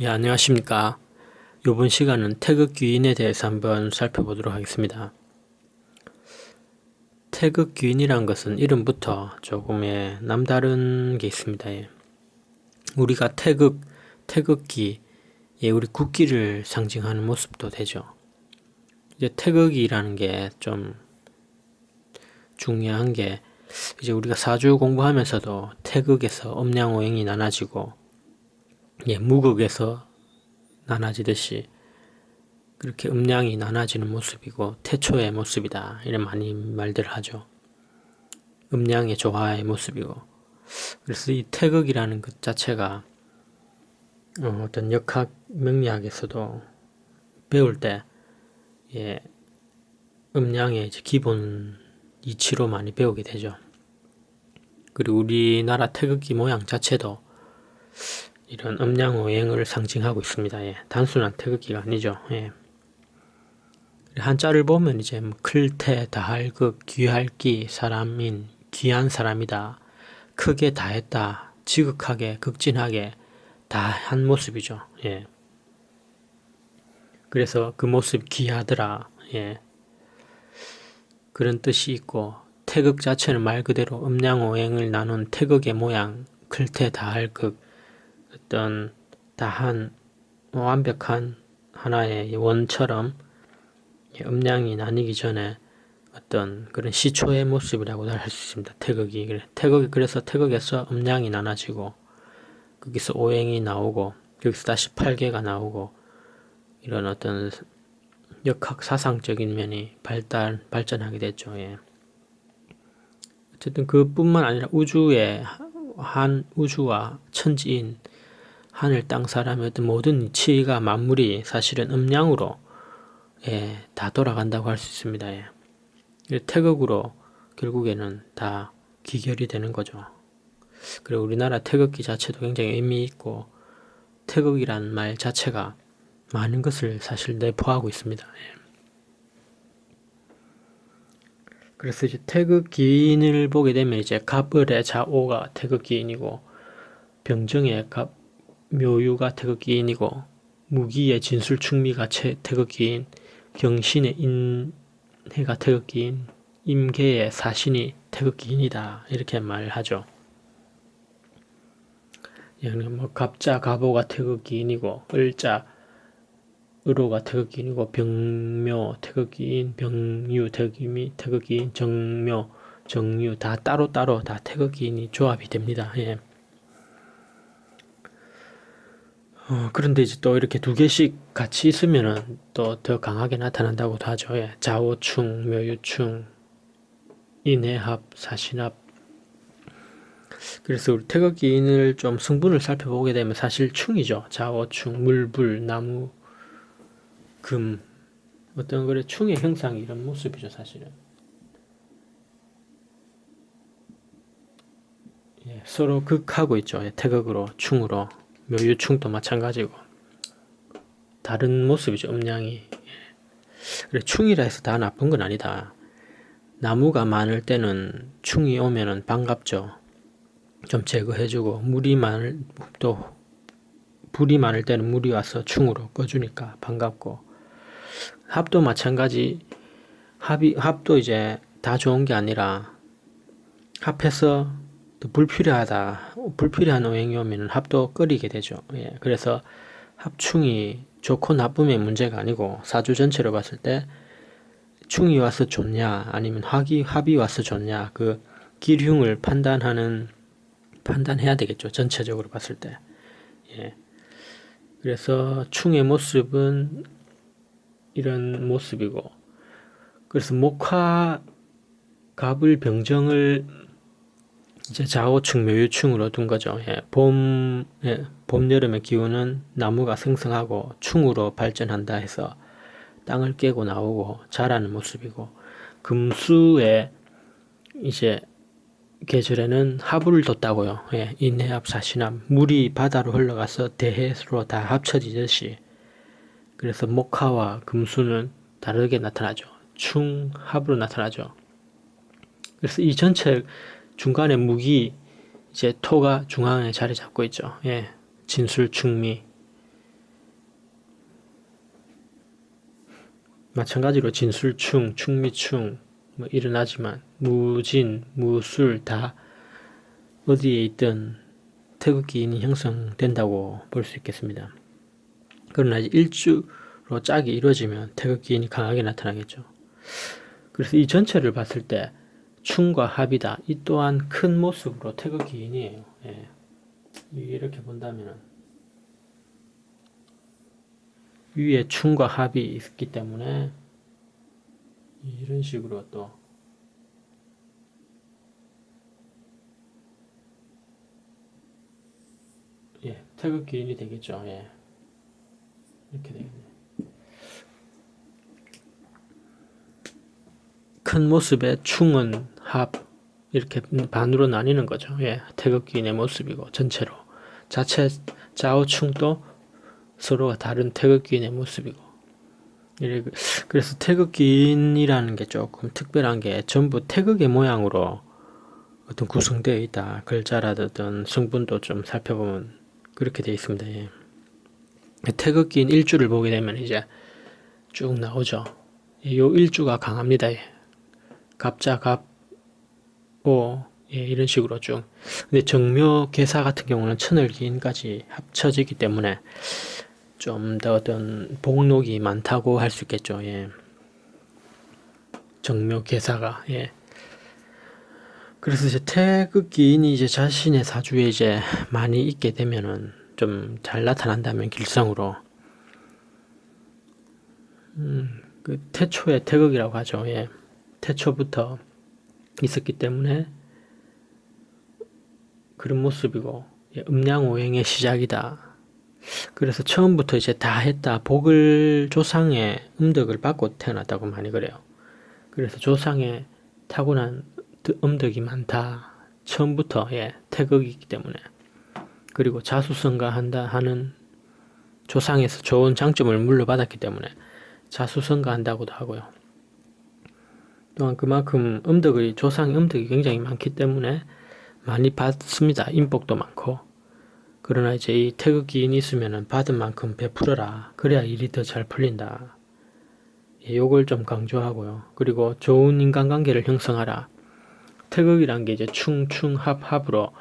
예, 안녕하십니까. 이번 시간은 태극기인에 대해서 한번 살펴보도록 하겠습니다. 태극기인이란 것은 이름부터 조금의 남다른 게 있습니다. 예. 우리가 태극, 태극기, 예, 우리 국기를 상징하는 모습도 되죠. 이제 태극이라는 게 좀 중요한 게 이제 우리가 사주 공부하면서도 태극에서 음양오행이 나눠지고 예, 무극에서 나눠지듯이 그렇게 음양이 나눠지는 모습이고 태초의 모습이다 이런 많이 말들을 하죠. 음양의 조화의 모습이고 그래서 이 태극이라는 것 자체가 어, 떤 역학 명리학에서도 배울 때 예, 음양의 기본 이치로 많이 배우게 되죠. 그리고 우리나라 태극기 모양 자체도 이런 음양 오행을 상징하고 있습니다. 예, 단순한 태극기가 아니죠. 예. 한자를 보면 이제 뭐 클태, 다할극, 귀할기, 사람인, 귀한 사람이다. 크게 다했다. 지극하게, 극진하게 다 한 모습이죠. 예. 그래서 그 모습 귀하더라. 예. 그런 뜻이 있고 태극 자체는 말 그대로 음양오행을 나눈 태극의 모양, 클태, 다할극 어떤 다한 완벽한 하나의 원처럼 음량이 나뉘기 전에 어떤 그런 시초의 모습이라고 할수 있습니다. 태극이 태극 그래서 태극에서 음량이 나눠지고 거기서 오행이 나오고 여기서 다시 팔계가 나오고 이런 어떤 역학 사상적인 면이 발달 발전하게 됐죠. 예. 어쨌든 그뿐만 아니라 우주의 한 우주와 천지인 하늘 땅 어떤 모든 이치가 만물이 사실은 음량으로 예, 다 돌아간다고 할 수 있습니다. 예. 태극으로 결국에는 다 귀결이 되는 거죠. 그리고 우리나라 태극기 자체도 굉장히 의미 있고 태극이란 말 자체가 많은 것을 사실 내포하고 있습니다. 예. 그래서 이제 태극기인을 보게 되면 이제 갑을의 자오가 태극기인이고 병정의 갑 묘유가 태극기인이고 무기의 진술충미가 태극기인 경신의 인해가 태극기인 임계의 사신이 태극기인이다 이렇게 말하죠. 뭐 갑자 갑오가 태극기인이고 을자 의로가 태극기인이고 병묘 태극기인 병유 태극기 태극기인 정묘 정유 다 따로따로 다 태극기인이 조합이 됩니다. 예. 어, 그런데 이제 또 이렇게 두 개씩 같이 있으면은 또 더 강하게 나타난다고도 하죠. 예. 좌우충, 묘유충, 인해합, 사신합. 그래서 우리 태극기인을 좀 성분을 살펴보게 되면 사실 충이죠. 좌우충, 물불, 나무, 금. 어떤 그래 충의 형상이 이런 모습이죠, 사실은. 예, 서로 극하고 있죠. 예, 태극으로, 충으로. 묘유충도 마찬가지고 다른 모습이죠 음양이. 그래 충이라 해서 다 나쁜 건 아니다. 나무가 많을 때는 충이 오면은 반갑죠. 좀 제거해주고 물이 많을 또 불이 많을 때는 물이 와서 충으로 꺼주니까 반갑고. 합도 마찬가지. 합이 합도 이제 다 좋은 게 아니라 합해서 또 불필요하다, 불필요한 오행이 오면 합도 끓이게 되죠. 예, 그래서 합충이 좋고 나쁨의 문제가 아니고 사주 전체로 봤을 때 충이 와서 좋냐 아니면 합이 합이 와서 좋냐 그 기흉을 판단하는 판단해야 되겠죠. 전체적으로 봤을 때. 예. 그래서 충의 모습은 이런 모습이고 그래서 목화 갑을 병정을 이제 좌우층, 묘유층으로 둔 거죠. 예, 봄, 예, 봄, 여름의 기후는 나무가 생성하고 충으로 발전한다 해서 땅을 깨고 나오고 자라는 모습이고, 금수의 이제 계절에는 하부를 뒀다고요. 예, 인해합, 사신합, 물이 바다로 흘러가서 대해로 다 합쳐지듯이. 그래서 목화와 금수는 다르게 나타나죠. 충, 합으로 나타나죠. 그래서 이 전체 중간에 무기 이제 토가 중앙에 자리 잡고 있죠. 예. 진술 충미. 마찬가지로 진술충, 충미충 뭐 일어나지만 무진, 무술 다 어디에 있든 태극기인이 형성된다고 볼 수 있겠습니다. 그러나 일주로 짝이 이루어지면 태극기인이 강하게 나타나겠죠. 그래서 이 전체를 봤을 때 충과 합이다. 이 또한 큰 모습으로 태극기인이에요. 예. 이렇게 본다면은 위에 충과 합이 있기 때문에 이런 식으로 또 예, 태극기인이 되겠죠. 예. 이렇게 되겠네. 큰 모습의 충은 합 이렇게 반으로 나뉘는 거죠. 예, 태극기인의 모습이고 전체로 자체 좌우충도 서로가 다른 태극기인의 모습이고 그래서 태극기인이라는 게 조금 특별한 게 전부 태극의 모양으로 어떤 구성되어 있다. 글자라든 성분도 좀 살펴보면 그렇게 되어 있습니다. 예. 태극기인 일주를 보게 되면 이제 쭉 나오죠. 이 일주가 강합니다. 예. 갑자, 갑, 오, 예, 이런 식으로 쭉. 근데 정묘 개사 같은 경우는 천을 기인까지 합쳐지기 때문에 좀 더 어떤 복록이 많다고 할 수 있겠죠. 예. 정묘 개사가 예. 그래서 이제 태극 기인이 이제 자신의 사주에 이제 많이 있게 되면은 좀 잘 나타난다면 길성으로 음, 그 태초의 태극이라고 하죠. 예. 태초부터 있었기 때문에 그런 모습이고 예, 음양오행의 시작이다. 그래서 처음부터 이제 다 했다. 복을 조상의 음덕을 받고 태어났다고 많이 그래요. 그래서 조상의 타고난 드- 음덕이 많다. 처음부터 예, 태극이기 때문에 그리고 자수성가한다 하는 조상에서 좋은 장점을 물려받았기 때문에 자수성가한다고도 하고요. 또한 그만큼 음덕의 조상의 음덕이 굉장히 많기 때문에 많이 받습니다. 인복도 많고. 그러나 이제 이 태극기인이 있으면은 받은 만큼 베풀어라. 그래야 일이 더 잘 풀린다. 예, 요걸 좀 강조하고요. 그리고 좋은 인간관계를 형성하라. 태극이란 게 이제 충충합합으로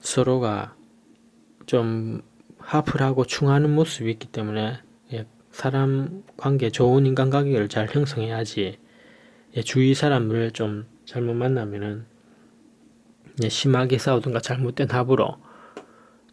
서로가 좀 합을 하고 충하는 모습이 있기 때문에 예, 사람 관계 좋은 인간관계를 잘 형성해야지 예, 주위 사람을 좀 잘못 만나면은 예, 심하게 싸우든가 잘못된 합으로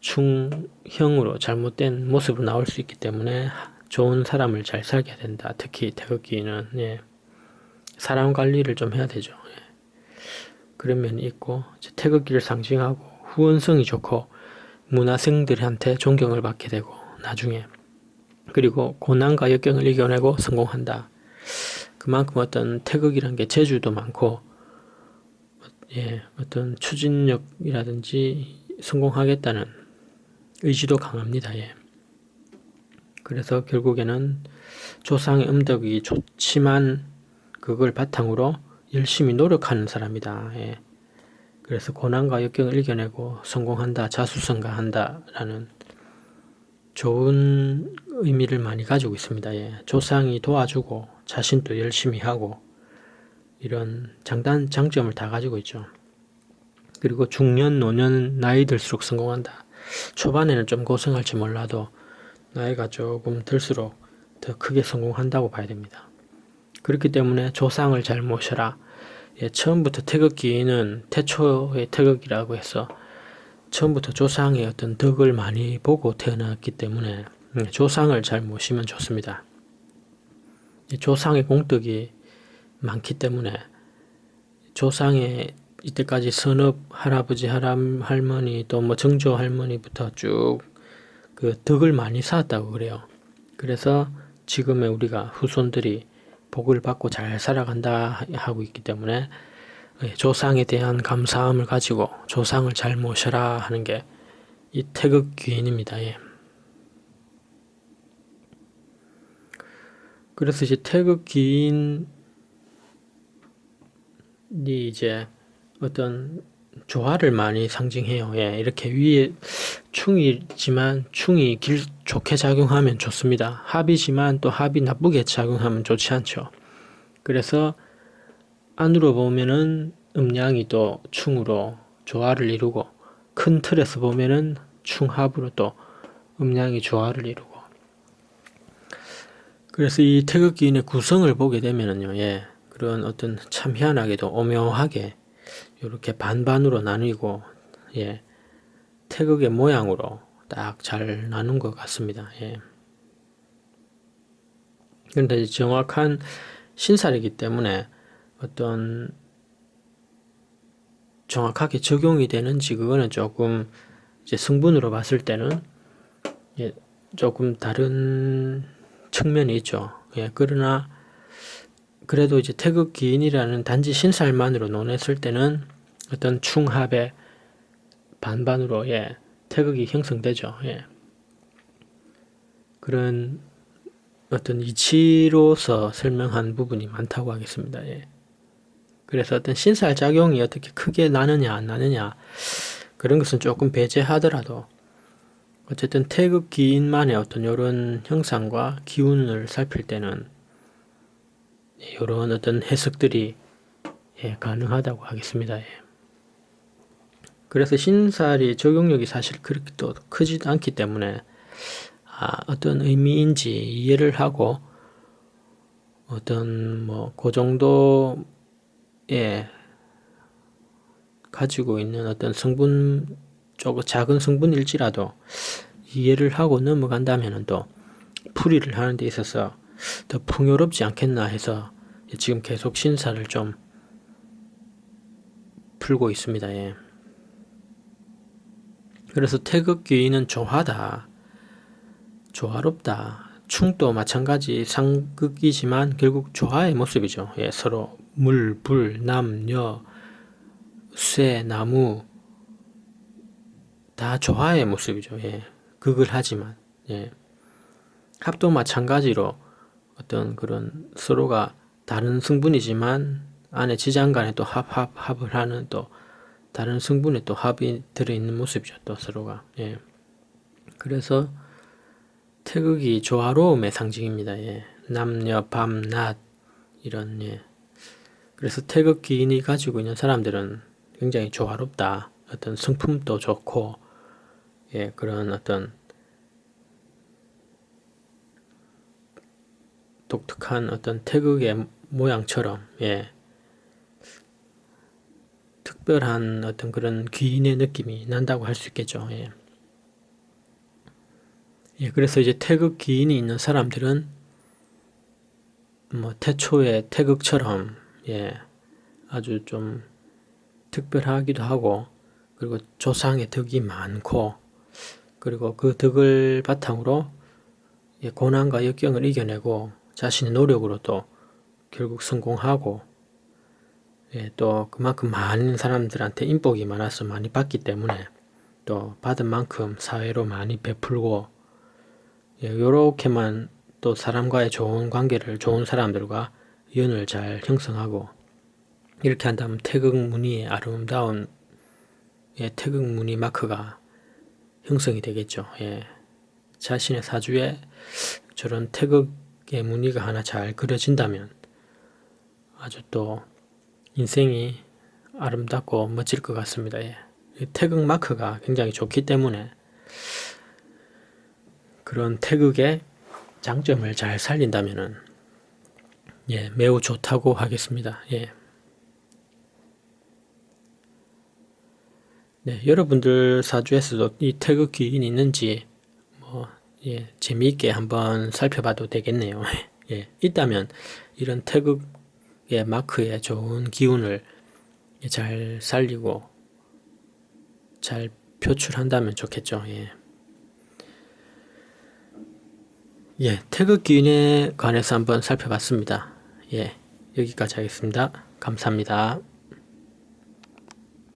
충형으로 잘못된 모습으로 나올 수 있기 때문에 좋은 사람을 잘 살게 된다. 특히 태극기는 예, 사람 관리를 좀 해야 되죠. 예. 그런 면이 있고 태극기를 상징하고 후원성이 좋고 문화생들한테 존경을 받게 되고 나중에 그리고 고난과 역경을 이겨내고 성공한다. 그만큼 어떤 태극이란 게 재주도 많고 예, 어떤 추진력이라든지 성공하겠다는 의지도 강합니다. 예. 그래서 결국에는 조상의 음덕이 좋지만 그걸 바탕으로 열심히 노력하는 사람이다. 예. 그래서 고난과 역경을 이겨내고 성공한다, 자수성가한다라는 좋은 의미를 많이 가지고 있습니다. 예. 조상이 도와주고 자신도 열심히 하고 이런 장단 장점을 다 가지고 있죠. 그리고 중년, 노년 나이 들수록 성공한다. 초반에는 좀 고생할지 몰라도 나이가 조금 들수록 더 크게 성공한다고 봐야 됩니다. 그렇기 때문에 조상을 잘 모셔라. 예, 처음부터 태극기는 태초의 태극이라고 해서 처음부터 조상의 어떤 덕을 많이 보고 태어났기 때문에 음, 조상을 잘 모시면 좋습니다. 이 조상의 공덕이 많기 때문에 조상의 이때까지 선업 할아버지 할머니 또 뭐 정조 할머니부터 쭉 그 덕을 많이 쌓았다고 그래요. 그래서 지금의 우리가 후손들이 복을 받고 잘 살아간다 하고 있기 때문에 예, 조상에 대한 감사함을 가지고 조상을 잘 모셔라 하는 게 이 태극 귀인입니다. 예. 그래서 이제 태극 귀인이 이제 어떤 조화를 많이 상징해요. 예, 이렇게 위에 충이지만 충이 길 좋게 작용하면 좋습니다. 합이지만 또 합이 나쁘게 작용하면 좋지 않죠. 그래서 안으로 보면은 음양이 또 충으로 조화를 이루고 큰 틀에서 보면은 충합으로 또 음양이 조화를 이루고 그래서 이 태극기인의 구성을 보게 되면은요, 예, 그런 어떤 참 희한하게도 오묘하게 이렇게 반반으로 나뉘고, 예, 태극의 모양으로 딱 잘 나눈 것 같습니다. 예. 그런데 정확한 신살이기 때문에 어떤 정확하게 적용이 되는지 그거는 조금 이제 성분으로 봤을 때는 예, 조금 다른 측면이 있죠. 예, 그러나 그래도 이제 태극 기인이라는 단지 신살만으로 논했을 때는 어떤 충합의 반반으로 예, 태극이 형성되죠. 예. 그런 어떤 이치로서 설명한 부분이 많다고 하겠습니다. 예. 그래서 어떤 신살 작용이 어떻게 크게 나느냐 안 나느냐 그런 것은 조금 배제하더라도 어쨌든 태극 기인만의 어떤 이런 형상과 기운을 살필 때는 이런 어떤 해석들이 예, 가능하다고 하겠습니다. 예. 그래서 신살이 적용력이 사실 그렇게 또 크지도 않기 때문에 아, 어떤 의미인지 이해를 하고 어떤 뭐 그 정도의 가지고 있는 어떤 성분 조금 작은 성분일지라도 이해를 하고 넘어간다면 또 풀이를 하는 데 있어서 더 풍요롭지 않겠나 해서 지금 계속 신사를 좀 풀고 있습니다. 예. 그래서 태극기는 조화다. 조화롭다. 충도 마찬가지 상극이지만 결국 조화의 모습이죠. 예, 서로 물, 불, 남, 여, 쇠, 나무 다 조화의 모습이죠. 예. 극을 하지만 예. 합도 마찬가지로 어떤 그런 서로가 다른 성분이지만 안에 지장 간에 또 합, 합, 합을 하는 또 다른 성분에 또 합이 들어있는 모습이죠. 또 서로가. 예. 그래서 태극이 조화로움의 상징입니다. 예. 남녀, 밤, 낮 이런 예. 그래서 태극 기인이 가지고 있는 사람들은 굉장히 조화롭다. 어떤 성품도 좋고 예, 그런 어떤 독특한 어떤 태극의 모양처럼 예, 특별한 어떤 그런 귀인의 느낌이 난다고 할 수 있겠죠. 예. 예, 그래서 이제 태극 기인이 있는 사람들은 뭐 태초의 태극처럼 예, 아주 좀 특별하기도 하고 그리고 조상의 덕이 많고 그리고 그 덕을 바탕으로 고난과 역경을 이겨내고 자신의 노력으로 또 결국 성공하고 예, 또 그만큼 많은 사람들한테 인복이 많아서 많이 받기 때문에 또 받은 만큼 사회로 많이 베풀고 예, 요렇게만 또 사람과의 좋은 관계를 좋은 사람들과 연을 잘 형성하고 이렇게 한다면 태극 무늬의 아름다운 예, 태극 무늬 마크가 형성이 되겠죠. 예. 자신의 사주에 저런 태극의 무늬가 하나 잘 그려진다면 아주 또 인생이 아름답고 멋질 것 같습니다. 예. 태극 마크가 굉장히 좋기 때문에 그런 태극의 장점을 잘 살린다면은 예, 매우 좋다고 하겠습니다. 예. 네, 여러분들 사주에서도 이 태극 기인이 있는지 뭐 예, 재미있게 한번 살펴봐도 되겠네요. 예, 있다면 이런 태극의 마크의 좋은 기운을 잘 살리고 잘 표출한다면 좋겠죠. 예. 예, 태극 기인에 관해서 한번 살펴봤습니다. 예, 여기까지 하겠습니다. 감사합니다.